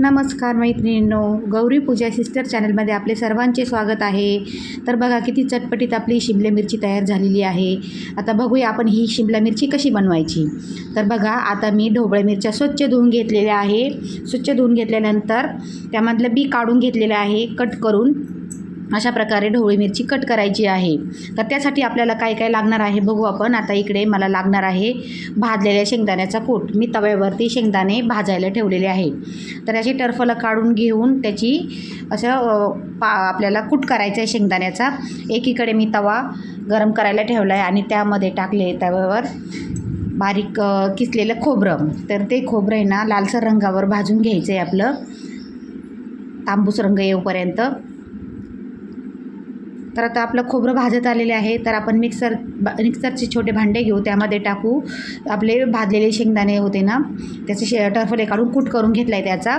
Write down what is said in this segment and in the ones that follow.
नमस्कार मैत्रिणींनो गौरी पूजा सिस्टर चॅनलमध्ये आपले सर्वांचे स्वागत आहे. तर बघा किती चटपटीत आपली शिमला मिरची तयार झालेली आहे. आता बघूया आपण ही शिमला मिरची कशी बनवायची. तर बघा आता मी ढोबळ्या मिरच्या स्वच्छ धुवून घेतलेल्या आहे. स्वच्छ धुवून घेतल्यानंतर त्यामधलं बी काढून घेतलेलं आहे कट करून. अशा प्रकारे ढोबळी मिरची कट करायची आहे. तर त्यासाठी आपल्याला काय काय लागणार आहे बघू आपण. आता इकडे मला लागणार आहे भाजलेल्या शेंगदाण्याचा कूट. मी तव्यावरती शेंगदाणे भाजायला ठेवलेले आहे. तर याची टर्फलं काढून घेऊन त्याची असं पा आपल्याला कूट करायचा आहे शेंगदाण्याचा. एकीकडे मी तवा गरम करायला ठेवला आहे आणि त्यामध्ये टाकले तव्यावर बारीक किसलेलं खोबरं. तर ते खोबरं आहे ना लालसर रंगावर भाजून घ्यायचं आहे आपलं. तांबूस रंग येऊपर्यंत. तर आता आपलं खोबरं भाजत आलेले आहे. तर आपण मिक्सर बा- मिक्सरचे छोटे भांडे घेऊ. त्यामध्ये टाकू आपले भाजलेले शेंगदाणे होते ना त्याचे शे टरफले काढून कूट करून घेतला आहे त्याचा.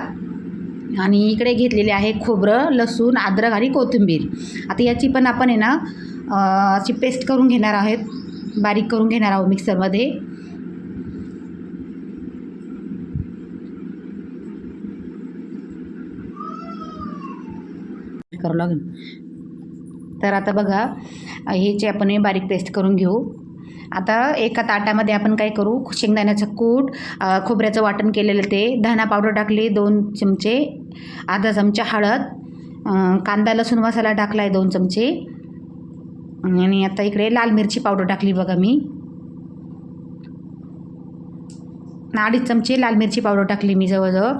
आणि इकडे घेतलेले आहे खोबरं लसूण अद्रक आणि कोथिंबीर. आता याची पण आपण आहे ना अशी पेस्ट करून घेणार आहेत. बारीक करून घेणार आहोत मिक्सरमध्ये. करावं लागेल. तर आता बघा ह्याची आपण हे बारीक पेस्ट करून घेऊ. आता एका ताटामध्ये आपण काय करू शेंगदाण्याचं कूट खोबऱ्याचं वाटण केलेलं ते धना पावडर टाकली दोन चमचे अर्धा चमचा हळद कांदा लसूण मसाला टाकला आहे दोन चमचे. आणि आता इकडे लाल मिरची पावडर टाकली बघा मी. अडीच चमचे लाल मिरची पावडर टाकली मी जवळजवळ.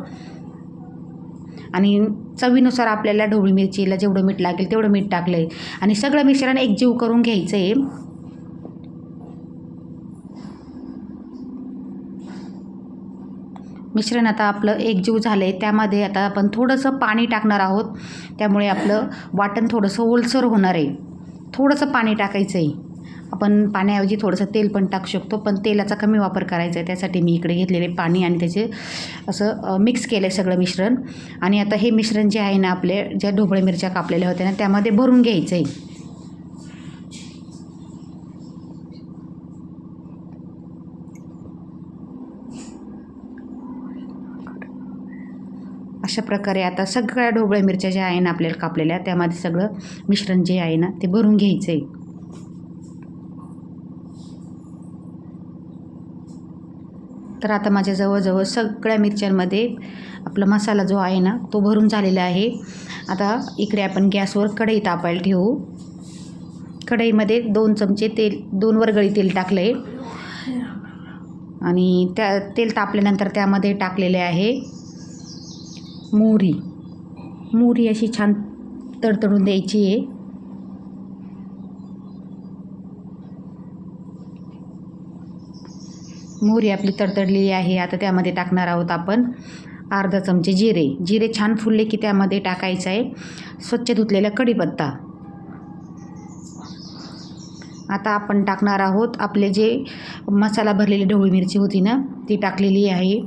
आणि चवीनुसार आपल्याला ढोबळी मिरचीला जेवढं मीठ लागेल तेवढं मीठ टाकलं आहे आणि सगळं मिश्रण एकजीव करून घ्यायचं आहे मिश्रण आता आपलं एकजीव झालं आहे त्यामध्ये आता आपण थोडंसं पाणी टाकणार आहोत. त्यामुळे आपलं वाटण थोडंसं ओलसर होणार आहे. थोडंसं पाणी टाकायचं आहे आपण पाण्याऐवजी थोडंसं तेल पण टाकू शकतो पण तेलाचा कमी वापर करायचा आहे. त्यासाठी मी इकडे घेतलेले पाणी आणि त्याचे असं मिक्स केलं आहे सगळं मिश्रण. आणि आता हे मिश्रण जे आहे ना आपले ज्या ढोबळे मिरच्या कापलेल्या होत्या ना त्यामध्ये भरून घ्यायचं आहे अशा प्रकारे आता सगळ्या ढोबळ्या मिरच्या ज्या आहे ना आपल्याला कापलेल्या त्यामध्ये सगळं मिश्रण जे आहे ना ते भरून घ्यायचं आहे तर आता माझ्या जवळजवळ सगळ्या मिरच्यांमध्ये आपला मसाला जो आहे ना तो भरून झालेला आहे. आता इकडे आपण गॅसवर कढई तापायला ठेवू. कढईमध्ये दोन चमचे तेल दोन वरगळी तेल टाकलं आहे आणि त्या तेल तापल्यानंतर त्यामध्ये टाकलेले आहे मोहरी. मोहरी अशी छान तडतडून द्यायची आहे. मोहरी आपली तडतडलेली आहे. आता त्यामध्ये टाकणार आहोत आपण अर्धा चमचे जिरे. जिरे छान फुलले की त्यामध्ये टाकायचं आहे. स्वच्छ धुतलेला कढीपत्ता. आता आपण टाकणार आहोत आपले जे मसाला भरलेली ढोबळी मिरची होती ना ती टाकलेली आहे.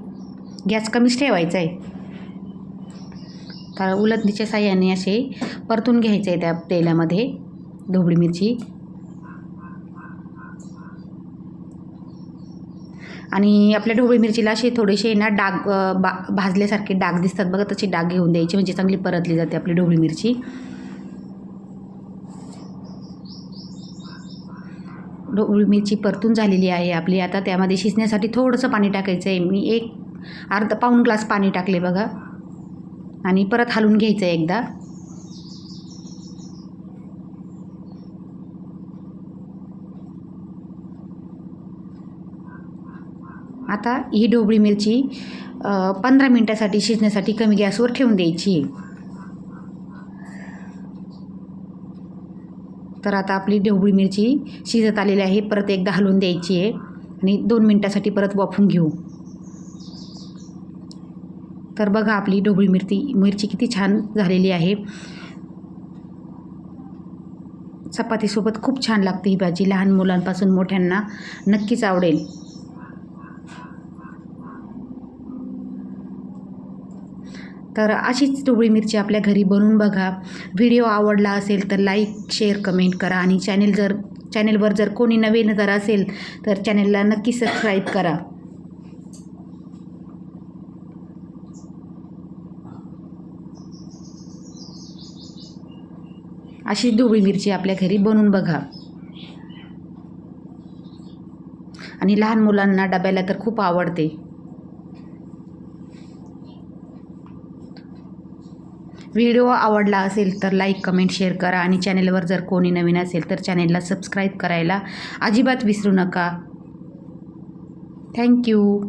गॅस कमीच ठेवायचा आहे. तर उलटणीच्या साह्याने असे परतून घ्यायचे आहे त्या तेलामध्ये ढोबळी मिरची. आणि आपल्या ढोबळी मिरचीला असे थोडेसे ना डाग बा भाजल्यासारखे डाग दिसतात बघा तसे डाग घेऊन द्यायचे म्हणजे चांगली परतली जाते आपली ढोबळी मिरची. ढोबळी मिरची परतून झालेली आहे आपली. आता त्यामध्ये शिजण्यासाठी थोडंसं पाणी टाकायचं आहे. मी एक अर्धा पाऊण ग्लास पाणी टाकले बघा. आणि परत हलवून घ्यायचं आहे एकदा. आता ही ढोबळी मिरची पंधरा मिनटासाठी शिजण्यासाठी कमी गॅसवर ठेवून द्यायची. आहे तर आता आपली ढोबळी मिरची शिजत आलेली आहे परत एकदा हलवून द्यायची आहे आणि दोन मिनटासाठी परत वाफून घेऊ. तर बघा आपली ढोबळी मिरची मिरची किती छान झालेली आहे. चपातीसोबत खूप छान लागते ही भाजी लहान मुलांपासून मोठ्यांना नक्कीच आवडेल. तर अशीच टोबळी मिरची आपल्या घरी बनवून बघा. व्हिडिओ आवडला असेल तर लाईक शेअर कमेंट करा आणि चॅनेल जर चॅनेलवर जर कोणी नवीन जर असेल तर चॅनेलला नक्की सबस्क्राईब करा. अशी दुबळी मिरची आपल्या घरी बनवून बघा. आणि लहान मुलांना डब्याला तर खूप आवडते. व्हिडिओ आवडला असेल तर लाईक कमेंट शेअर करा आणि चॅनेलवर जर कोणी नवीन असेल तर चॅनेलला सबस्क्राईब करायला अजिबात विसरू नका. थँक्यू.